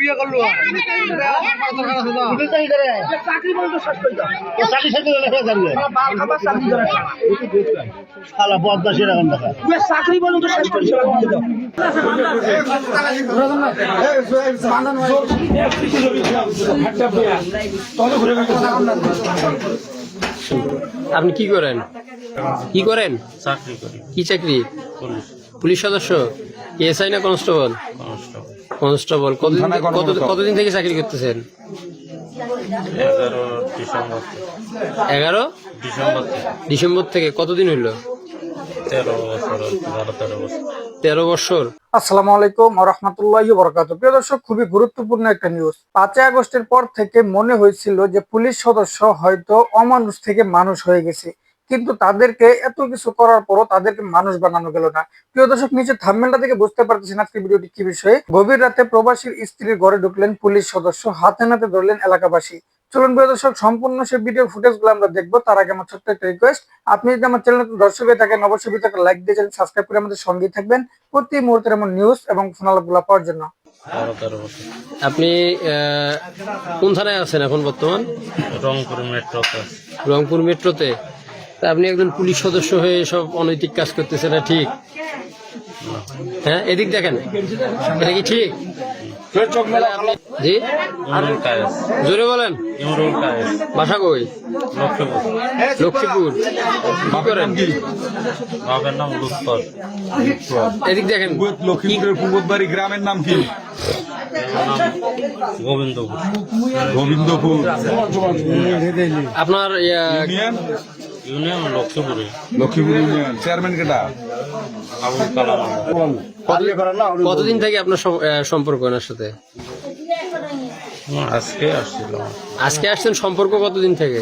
বিয়ে করল? চাকরি বন্ধ শেষ আপনি কি করেন? কি করেন? চাকরি করি কি চাকরি? পুলিশ সদস্য? এসআই না কনস্টেবল? কনস্টেবল। কনস্টেবল কতদিন থেকে চাকরি করতেছেন? এগারো ডিসেম্বর থেকে। এগারো? ডিসেম্বর থেকে। ডিসেম্বর থেকে। কতদিন হইল? তেরো বছর আসসালামু আলাইকুম রহমতুল্লাহ বরকাত প্রিয় দর্শক খুবই গুরুত্বপূর্ণ একটা নিউজ পাঁচই আগস্টের পর থেকে মনে হয়েছিল যে পুলিশ সদস্য হয়তো অমানুষ থেকে মানুষ হয়ে গেছে। কিন্তু তাদেরকে এত কিছু করার পরও তাদেরকে মানুষ বানানো গেল না। প্রিয় দর্শক নিচে থাম্বেলটা থেকে বুঝতে পারতেছেন আজকে ভিডিওটি কি বিষয়ে। গভীর রাতে প্রবাসীর স্ত্রীর ঘরে ঢুকলেন পুলিশ সদস্য হাতে নাতে ধরলেন এলাকাবাসী। চলুন প্রিয় দর্শক সম্পূর্ণ সেই ভিডিও ফুটেজগুলো আমরা দেখব। তার আগে আমার ছোট্ট একটা রিকোয়েস্ট আপনি যদি আমার চ্যানেল দর্শক হয়ে থাকেন অবশ্যই ভিডিওটা লাইক দিয়ে চ্যানেল সাবস্ক্রাইব করে আমাদের সঙ্গেই থাকবেন। প্রতি মুহূর্তের এমন নিউজ এবং ফোনালাপগুলো পাওয়ার জন্য। আপনি আহ, কোন থানায় আছেন এখন বর্তমান? রংপুর মেট্রোতে। রংপুর মেট্রোতে? তা আপনি একজন পুলিশ সদস্য হয়ে সব অনৈতিক কাজ করতেছেন না ঠিক? হ্যাঁ এদিক দেখেন। এটা কি ঠিক? জি? জোরে বলেন। বাসা কই? লক্ষ্মীপুর। লক্ষ্মীপুর কি করেন? এদিক দেখেন। লক্ষ্মীপুরের পূর্ববাড়ি গ্রামের নাম কি? গোবিন্দপুর। গোবিন্দপুর। আপনার ইউনিয়ন লক্ষ্মীপুরে। লক্ষ্মীপুর ইউনিয়ন চেয়ারম্যান কেটা? আবুল কালাম। কতদিন থেকে আপনার সম্পর্ক ওনার সাথে? আজকে আসছিল। আজকে আসছেন সম্পর্ক কতদিন থেকে?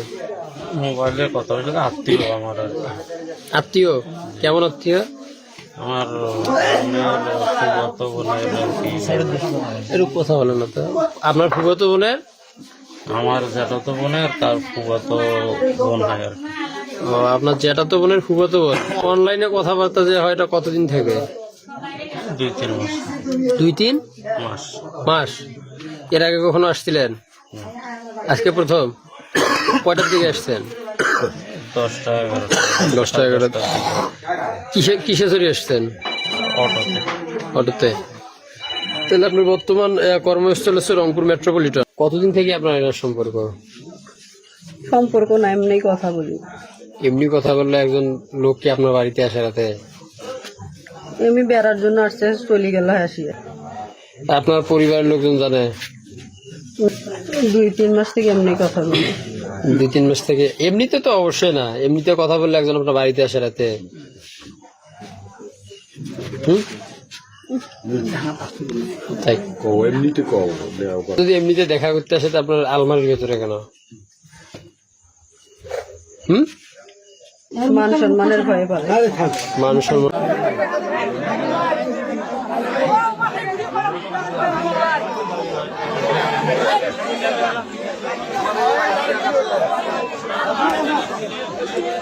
মোবাইলে কথা হয়েছিল আত্মীয় আমার আর আত্মীয়? কেমন আত্মীয়? আমার বোনের আর কথা বলেন না তো। আপনার ফুফাতো বোনের? আমার জ্যাঠাতো বোনের তার ফুফাতো বোন হয় আর কি। ও, আপনার জ্যাঠাতো বোনের ফুফাতো বোন অনলাইনে কথাবার্তা যে হয় এটা কতদিন থেকে? দুই তিন মাস। দুই তিন? মাস। মাস? এর আগে কখনো আসছিলেন? আজকে প্রথম? কয়টার দিকে আসছেন? দশটা এগারোটা। দশটা এগারোটা। কিসে কিসে চড়ে আসছেন? অটোতে। অটোতে। তাহলে আপনার বর্তমান কর্মস্থল হচ্ছে রংপুর মেট্রোপলিটন। কতদিন থেকে আপনার এনার সম্পর্ক? সম্পর্ক না এমনি কথা বলি। এমনি কথা বললে একজন লোক কি আপনার বাড়িতে আসে রাতে? এমনি বেড়ার জন্য আসছে চলে গেল হাসিয়ে আপনার পরিবারের লোকজন জানে? দুই তিন মাস থেকে এমনি কথা বলি। দুই তিন মাস থেকে। এমনিতে তো অবশ্যই না। এমনিতে কথা বললে একজন আপনার বাড়িতে আসে রাতে। হুম? তাই। এমনিতে কও যদি এমনিতে দেখা করতে আসে তো আপনার আলমারির ভেতরে কেন? হুম? মান সম্মানের ভয়ে পারে মানুষ সম্মান-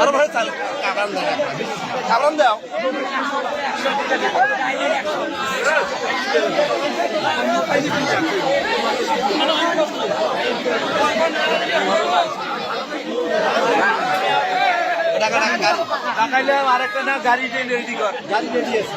আরও ভাই চাল কাবরান দাও কাবরান দাও Thank you. টাকাইলাম আর একটা না গাড়ি রেডি কর গাড়ি রেডি আছে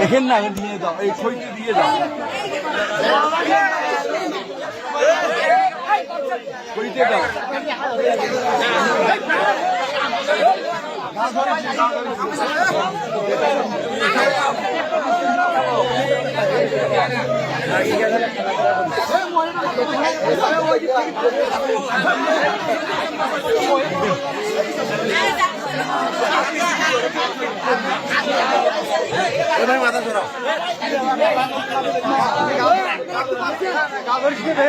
দেখেন না দিয়ে দাও এই ছইটি দিয়ে দাও ছইতে দাও এবার মাথা ধরাও কি দিবে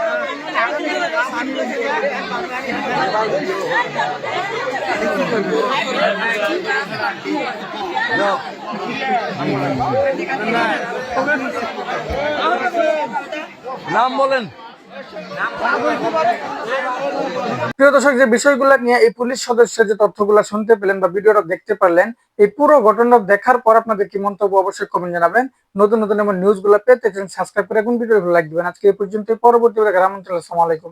নাম বলেন। প্রিয় দর্শক, যে বিষয়গুলো নিয়ে এই পুলিশ সদস্যের যে তথ্যগুলো শুনতে পেলেন বা ভিডিওটা দেখতে পারলেন, এই পুরো ঘটনা দেখার পর আপনাদের কি মন্তব্য অবশ্যই কমেন্ট জানাবেন। নতুন নতুন এমন নিউজগুলো পেতে সাবস্ক্রাইব করে এখন ভিডিও লাইক দিবেন। আজকে এই পর্যন্ত পরবর্তী গ্রামাঞ্চল আসসালামু আলাইকুম।